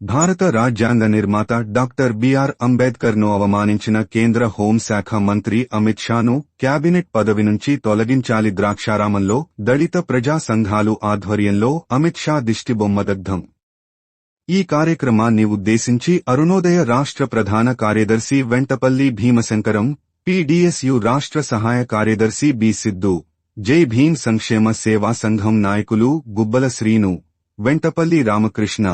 భారత రాజ్యాంగ నిర్మాత డాక్టర్ బిఆర్ అంబేద్కర్ను అవమానించిన కేంద్ర హోంశాఖ మంత్రి అమిత్ షాను క్యాబినెట్ పదవి నుంచి తొలగించాలి ద్రాక్షారామంలో దళిత ప్రజా సంఘాలు ఆధ్వర్యంలో అమిత్ షా దిష్టిబొమ్మదగ్ధం ఈ కార్యక్రమాన్ని ఉద్దేశించి అరుణోదయ రాష్ట్ర ప్రధాన కార్యదర్శి వెంటపల్లి భీమశంకరం పీడీఎస్యు రాష్ట్ర సహాయ కార్యదర్శి బి. సిద్దు జై భీం సంక్షేమ సేవా సంఘం నాయకులు గుబ్బల శ్రీను వెంటపల్లి రామకృష్ణ.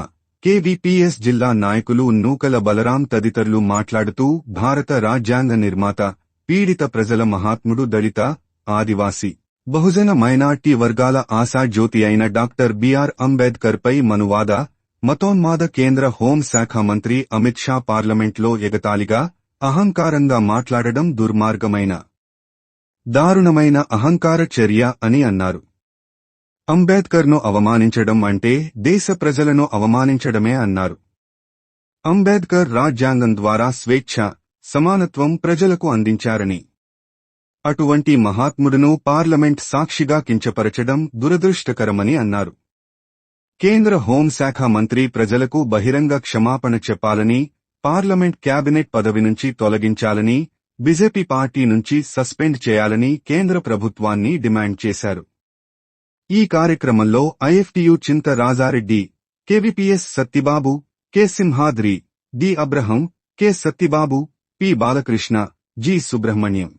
కేవీపీఎస్ జిల్లా నాయకులు నూకల బలరాం తదితరులు మాట్లాడుతూ భారత రాజ్యాంగ నిర్మాత పీడిత ప్రజల మహాత్ముడు దళిత ఆదివాసి బహుజన మైనార్టీ వర్గాల ఆశాజ్యోతి అయిన డాక్టర్ బిఆర్ అంబేద్కర్ పై మనువాద మతోన్మాద కేంద్ర హోంశాఖ మంత్రి అమిత్ షా పార్లమెంట్లో ఎగతాళిగా అహంకారంగా మాట్లాడడం దుర్మార్గమైన దారుణమైన అహంకార చర్య అని అన్నారు. అంబేద్కర్ను అవమానించడం అంటే దేశ ప్రజలను అవమానించడమే అన్నారు. అంబేద్కర్ రాజ్యాంగం ద్వారా స్వేచ్ఛ సమానత్వం ప్రజలకు అందించారని. అటువంటి మహాత్ముడును పార్లమెంట్ సాక్షిగా కించపరచడం దురదృష్టకరమని అన్నారు. కేంద్ర హోంశాఖ మంత్రి ప్రజలకు బహిరంగ క్షమాపణ చెప్పాలని పార్లమెంట్ క్యాబినెట్ పదవి నుంచి తొలగించాలని బీజేపీ పార్టీ నుంచి సస్పెండ్ చేయాలని కేంద్ర ప్రభుత్వాన్ని డిమాండ్ చేశారు. ఈ కార్యక్రమంలో IFTU Chinta Rajareddy KVPS Sattibabu K Simhadri D Abraham K Sattibabu P Balakrishna G Subrahmanyam.